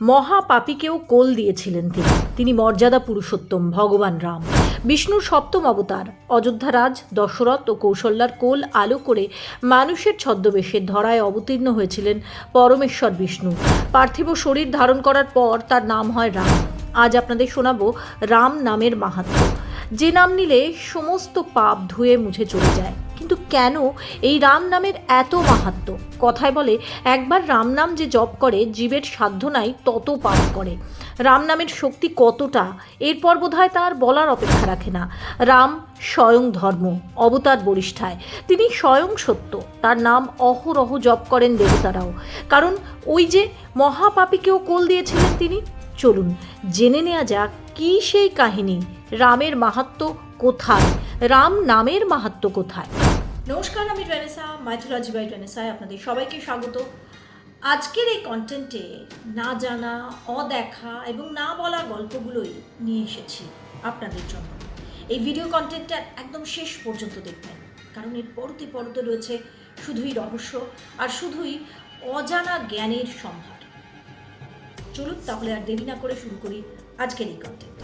মহাপাপীকেও কোল দিয়েছিলেন তিনি। তিনি মর্যাদা পুরুষোত্তম, ভগবান রাম। বিষ্ণুর সপ্তম অবতার অযোধ্যারাজ দশরথ ও কৌশল্যার কোল আলো করে মানুষের ছদ্মবেশে ধরায় অবতীর্ণ হয়েছিলেন পরমেশ্বর বিষ্ণু। পার্থিব শরীর ধারণ করার পর তার নাম হয় রাম। আজ আপনাদের শোনাব রাম নামের মাহাত্ম্য যে নাম নিলে সমস্ত পাপ ধুয়ে মুছে চলে যায়। কিন্তু কেন এই রাম নামের এত মাহাত্ম্য? কথায় বলে, একবার রাম নাম যে জপ করে, জীবের সাধ্য নাই, তত পাপ করে। রাম নামের শক্তি কতটা? এরপর বোধহয় তার বলার অপেক্ষা রাখে না। রাম স্বয়ং ধর্ম, অবতার বরিষ্ঠায়। তিনি স্বয়ং সত্য, তার নাম অহরহ জপ করেন দেবতারাও। কারণ ওই যে মহাপাপীকেও কোল দিয়েছিলেন তিনি। চলুন, জেনে নেওয়া যাক কী সেই কাহিনী। রামের মাহাত্ম্য কোথায়? রাম নামের মাহাত্ম্য কোথায়? নমস্কার, আমি রেনেসা মাইথোলজি বাই রেনেসায় আপনাদের সবাইকে স্বাগত। আজকের এই কন্টেন্টে না জানা, অদেখা এবং না বলা গল্পগুলোই নিয়ে এসেছি আপনাদের জন্য। এই ভিডিও কন্টেন্টটা একদম শেষ পর্যন্ত দেখবেন, কারণ এর পরতে পরতে রয়েছে শুধুই রহস্য আর শুধুই অজানা জ্ঞানের সম্ভার। চলুন তাহলে আর দেরি না করে শুরু করি আজকের এই কন্টেন্ট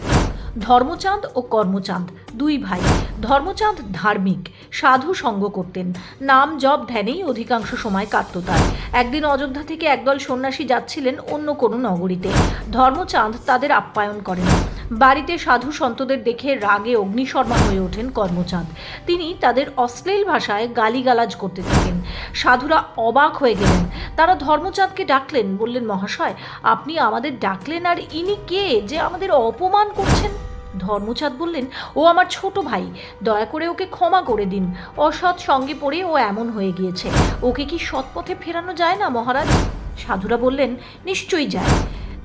ধর্মচাঁদ ও কর্মচাঁদ, দুই ভাই। ধর্মচাঁদ ধার্মিক, সাধু সঙ্গ করতেন। নাম জব ধ্যানেই অধিকাংশ সময় কাটত তার। একদিন অযোধ্যা থেকে একদল সন্ন্যাসী যাচ্ছিলেন অন্য কোনো নগরীতে। ধর্মচাঁদ তাদের আপ্যায়ন করেন। বাড়িতে সাধু সন্তদের দেখে রাগে অগ্নিশর্মা হয়ে ওঠেন কর্মচাঁদ। তিনি তাদের অশ্লীল ভাষায় গালিগালাজ করতে থাকেন। সাধুরা অবাক হয়ে গেলেন। তারা ধর্মচাঁদকে ডাকলেন, বললেন, মহাশয়, আপনি আমাদের ডাকলেন আর ইনি কে যে আমাদের অপমান করছেন? ধর্মচাঁদ বললেন, ও আমার ছোট ভাই, দয়া করে ওকে ক্ষমা করে দিন। অসৎ সঙ্গে পড়ে ও এমন হয়ে গিয়েছে। ওকে কি সৎপথে ফেরানো যায় না, মহারাজ? সাধুরা বললেন, নিশ্চয়ই যায়।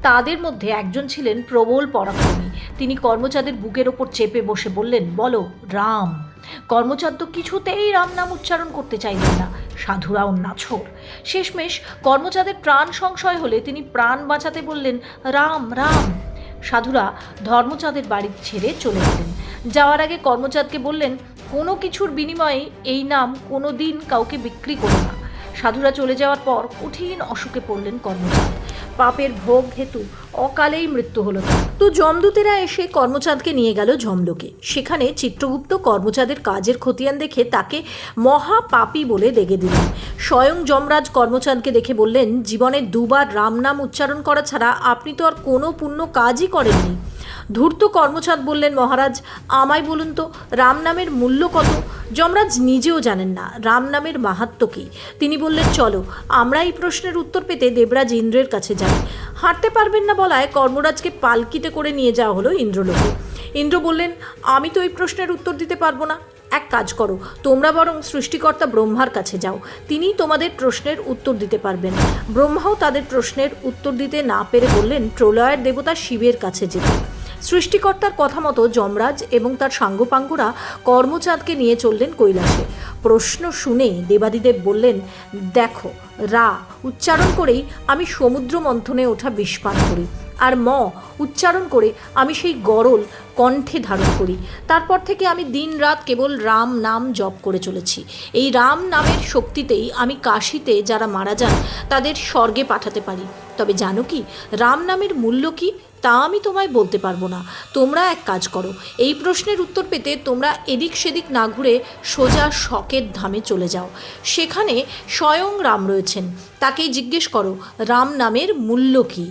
তাদের মধ্যে একজন ছিলেন প্রবল পরাক্রমী। তিনি কর্মচাঁদের বুকের ওপর চেপে বসে বললেন, বলো, রাম, কর্মচাঁদ তো কিছুতেই রাম নাম উচ্চারণ করতে চাইলেন না। সাধুরাও নাছর। শেষমেশ কর্মচাঁদের প্রাণ সংশয় হলে তিনি প্রাণ বাঁচাতে বললেন, রাম রাম। সাধুরা ধর্মচাঁদের বাড়ি ছেড়ে চলে গেলেন। যাওয়ার আগে কর্মচাঁদকে বললেন, কোনো কিছুর বিনিময়ে এই নাম কোনো দিন কাউকে বিক্রি করো না। সাধুরা চলে যাওয়ার পর কঠিন অসুখে পড়লেন কর্মচাঁদ। পাপের ভোগ হেতু অকালেই মৃত্যু হলো তো যমদূতেরা এসে কর্মচাঁদকে নিয়ে গেল যমলোকে সেখানে চিত্রগুপ্ত কর্মচাঁদের কাজের খতিয়ান দেখে তাকে মহাপাপী বলে ডেকে দিলেন। স্বয়ং যমরাজ কর্মচাঁদকে দেখে বললেন, জীবনে দুবার রামনাম উচ্চারণ করা ছাড়া আপনি তো আর কোনো পুণ্য কাজই করেননি। ধূর্ত কর্মচাঁদ বললেন, মহারাজ, আমায় বলুন তো, রাম নামের মূল্য কত? যমরাজ নিজেও জানেন না, রাম নামের মাহাত্ম্য কী। তিনি বললেন, চলো, আমরা এই প্রশ্নের উত্তর পেতে দেবরাজ ইন্দ্রের কাছে যাই। হাঁটতে পারবেন না বলায় কর্মরাজকে পালকিতে করে নিয়ে যাওয়া হলো ইন্দ্রলোকে। ইন্দ্র বললেন, আমি তো এই প্রশ্নের উত্তর দিতে পারব না। এক কাজ করো, তোমরা বরং সৃষ্টিকর্তা ব্রহ্মার কাছে যাও। তিনিই তোমাদের প্রশ্নের উত্তর দিতে পারবেন। ব্রহ্মাও তাদের প্রশ্নের উত্তর দিতে না পেরে বললেন প্রলয়ের দেবতা শিবের কাছে যেতে। সৃষ্টিকর্তার কথা মতো যমরাজ এবং তার সাঙ্গপাঙ্গরা কর্মচাঁদকে নিয়ে চললেন কৈলাসে। প্রশ্ন শুনে দেবাদিদেব বললেন, দেখো, রা, উচ্চারণ করেই আমি সমুদ্র মন্থনে ওঠা বিষপান করি আর ম, উচ্চারণ করে আমি সেই গরল কণ্ঠে ধারণ করি। তারপর থেকে আমি দিন রাত কেবল রাম নাম জপ করে চলেছি। এই রাম নামের শক্তিতেই আমি কাশিতে যারা মারা যান, তাদের স্বর্গে পাঠাতে পারি। তবে জানো কি, রাম নামের মূল্য কি, তা আমি তোমায় বলতে পারব না। তোমরা এক কাজ করো, এই প্রশ্নের উত্তর পেতে তোমরা এদিক সেদিক না ঘুরে সোজা শখের ধামে চলে যাও। সেখানে স্বয়ং রাম রয়েছেন। তাকেই জিজ্ঞেস করো, রাম নামের মূল্য কী?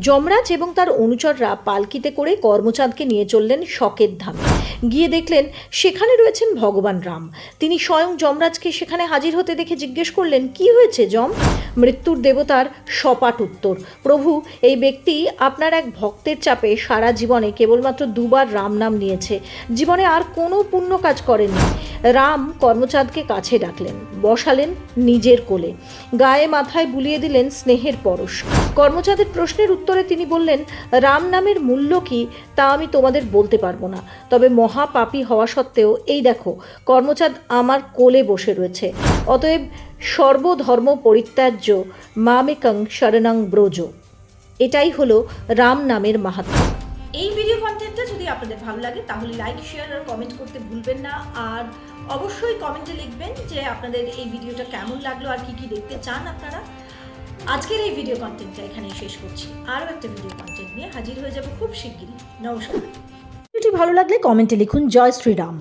যমরাজ এবং তার অনুচররা পালকিতে করে কর্মচাঁদকে নিয়ে চললেন শকের ধামে। গিয়ে দেখলেন সেখানে রয়েছেন ভগবান রাম। তিনি স্বয়ং যমরাজকে সেখানে হাজির হতে দেখে জিজ্ঞেস করলেন, কি হয়েছে যম? মৃত্যুর দেবতার সপাট উত্তর। প্রভু, এই ব্যক্তি আপনার এক ভক্তের চাপে সারা জীবনে কেবলমাত্র দুবার রাম নাম নিয়েছে। জীবনে আর কোনো পুণ্য কাজ করেননি। রাম কর্মচাঁদকে কাছে ডাকলেন, বসালেন নিজের কোলে। গায়ে মাথায় বুলিয়ে দিলেন স্নেহের পরশ। কর্মচাঁদের প্রশ্নের উত্তরে তিনি বললেন, রাম নামের মূল্য কি, তা আমি তোমাদের বলতে পারব না। তবে মহাপাপী হওয়া সত্ত্বেও, এই দেখো, কর্মচাঁদ আমার কোলে বসে রয়েছে। অতএব সর্বধর্ম পরিত্যাজ্য মামেকং শরণাং ব্রজ। এটাই হলো রাম নামের মাহাত্ম্য। এই ভিডিও কন্টেন্টটা যদি আপনাদের ভালো লাগে, তাহলে লাইক শেয়ার আর কমেন্ট করতে ভুলবেন না। আর অবশ্যই কমেন্টে লিখবেন যে আপনাদের এই ভিডিওটা কেমন লাগল আর কি কি দেখতে চান আপনারা। আজকের এই ভিডিও কন্টেন্টটা এখানেই শেষ করছি। আরও একটা ভিডিও কন্টেন্ট নিয়ে হাজির হয়ে যাব খুব শিগগিরই। নমস্কার। ভিডিওটি ভালো লাগলে কমেন্টে লিখুন, জয় শ্রীরাম।